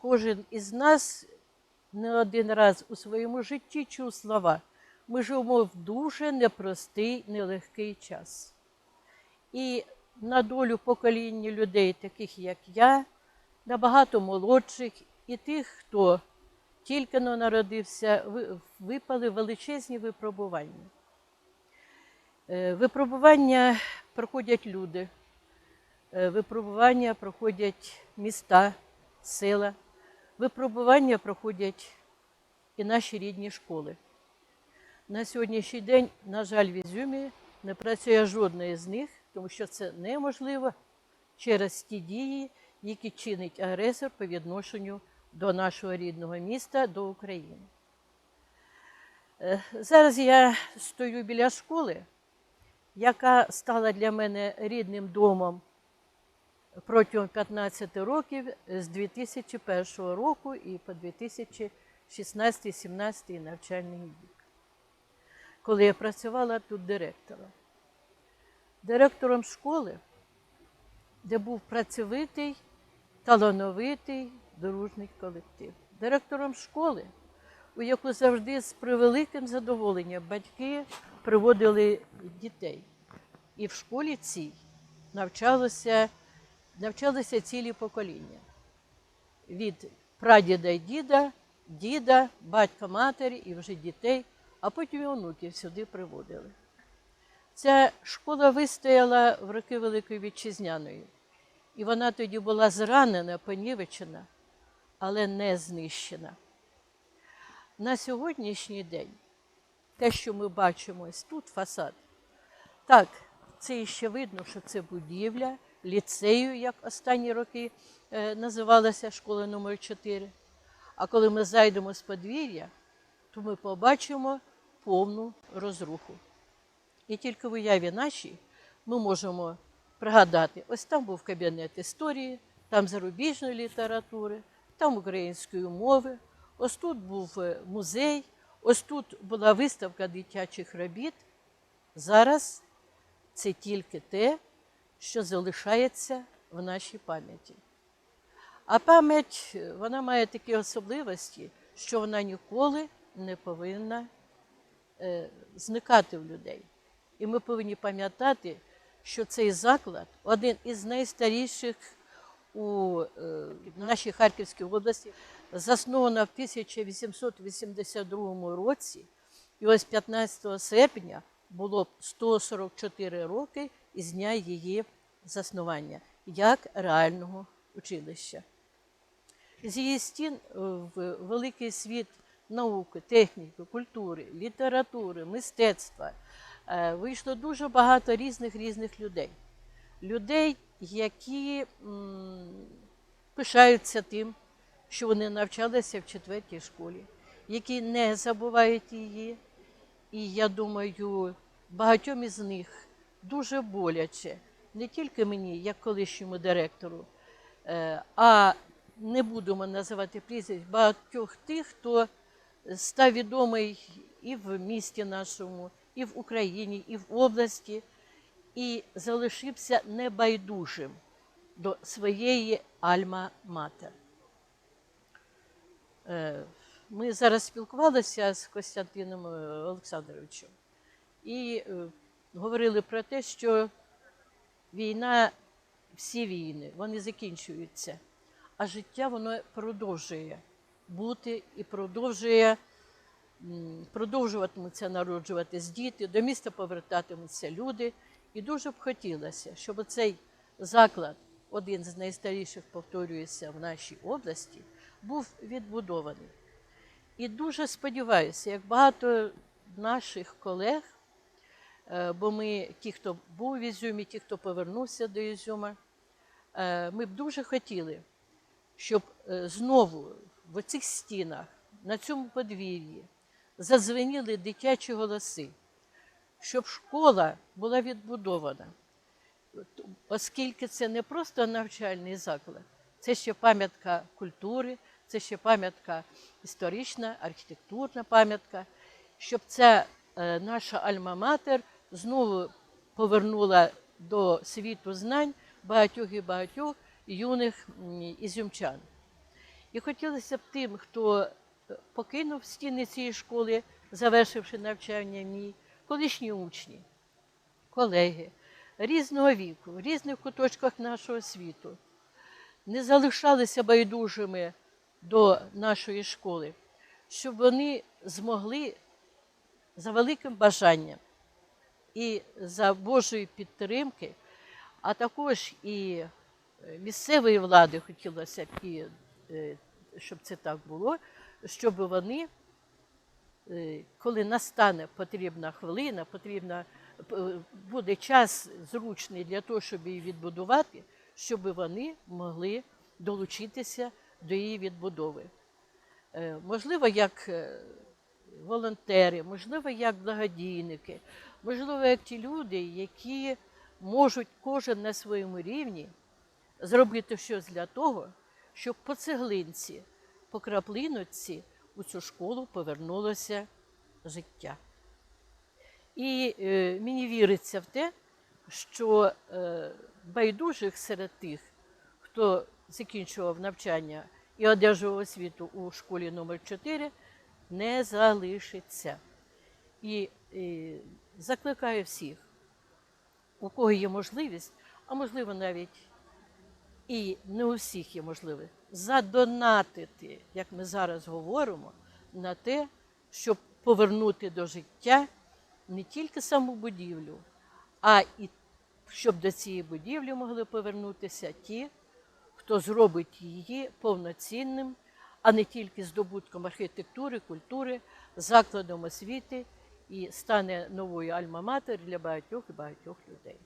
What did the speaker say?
кожен із нас не один раз у своєму житті чув слова. Ми живемо в дуже непростий, нелегкий час. І на долю покоління людей, таких як я, набагато молодших, і тих, хто тільки но народився, випали величезні випробування. Е, Випробування проходять люди, е, випробування проходять міста, села, випробування проходять і наші рідні школи. На сьогоднішній день, на жаль, в Ізюмі не працює жодна з них, тому що це неможливо через ті дії, які чинить агресор по відношенню до нашого рідного міста, до України. Е, Зараз я стою біля школи, яка стала для мене рідним домом протягом 15 років з 2001 року і по 2016-17 навчальний рік, коли я працювала тут директором. Директором школи, де був працьовитий, талановитий, дружний колектив. Директором школи, у яку завжди з превеликим задоволенням батьки приводили дітей. І в школі цій навчалося, навчалися цілі покоління. Від прадіда й діда, діда, батька матері і вже дітей, а потім і онуків сюди приводили. Ця школа вистояла в роки Великої Вітчизняної. І вона тоді була зранена, понівечена, але не знищена. На сьогоднішній день те, що ми бачимо ось тут, фасад, так, це ще видно, що це будівля ліцею, як останні роки е, називалася школа номер 4 А коли ми зайдемо з подвір'я, то ми побачимо повну розруху. І тільки в уяві нашій ми можемо пригадати, ось там був кабінет історії, там зарубіжної літератури, там української мови, ось тут був е, музей, ось тут була виставка дитячих робіт. Зараз це тільки те, що залишається в нашій пам'яті. А пам'ять вона має такі особливості, що вона ніколи не повинна е, зникати в людей. І ми повинні пам'ятати, що цей заклад один із найстаріших у е, нашій Харківській області, засновано в 1882 році, і ось 15 серпня було 144 роки із дня її заснування як реального училища. З її стін е, в великий світ науки, техніки, культури, літератури, мистецтва е, вийшло дуже багато різних різних людей. Людей, які пишаються тим, що вони навчалися в четвертій школі, які не забувають її. І я думаю, багатьом із них дуже боляче, не тільки мені, як колишньому директору, е, а не будемо називати прізвищ багатьох тих, хто став відомий і в місті нашому, і в Україні, і в області, і залишився небайдужим до своєї альма-матер. Е, Ми зараз спілкувалися з Костянтином е, Олександровичем і говорили про те, що війна, всі війни, вони закінчуються, а життя воно продовжує бути і продовжує продовжуватимуться народжуватись діти, до міста повертатимуться люди. І дуже б хотілося, щоб цей заклад, один з найстаріших, повторюється в нашій області, був відбудований. І дуже сподіваюся, як багато наших колег, бо ми, ті, хто був в Ізюмі, ті, хто повернувся до Ізюма, е, ми б дуже хотіли, щоб е, знову в цих стінах, на цьому подвір'ї, задзвеніли дитячі голоси, щоб школа була відбудована, оскільки це не просто навчальний заклад, це ще пам'ятка культури, це ще пам'ятка історична, архітектурна пам'ятка, щоб ця е, наша альма-матер знову повернула до світу знань багатьох і багатьох юних ізюмчан. І хотілося б тим, хто е, покинув стіни цієї школи, завершивши навчання мій, колишні учні, колеги різного віку, в різних куточках нашого світу, не залишалися байдужими до нашої школи, щоб вони змогли за великим бажанням і за Божої підтримки, а також і е, місцевої влади хотілося б, е, щоб це так було, щоб вони, е, коли настане потрібна хвилина, потрібна, буде час зручний для того, щоб її відбудувати, щоб вони могли долучитися до її відбудови. Можливо, як волонтери, можливо, як благодійники, можливо, як ті люди, які можуть кожен на своєму рівні зробити щось для того, щоб по цеглинці, по краплиночці у цю школу повернулося життя. І е, мені віриться в те, що е, байдужих серед тих, хто закінчував навчання і одержував освіту у школі номер 4 не залишиться. І, і закликаю всіх, у кого є можливість, а можливо навіть і не у всіх є можливість, задонатити, як ми зараз говоримо, на те, щоб повернути до життя не тільки саму будівлю, а і щоб до цієї будівлі могли повернутися ті, хто зробить її повноцінним, а не тільки здобутком архітектури, культури, закладом освіти і стане новою альма-матер для багатьох і багатьох людей.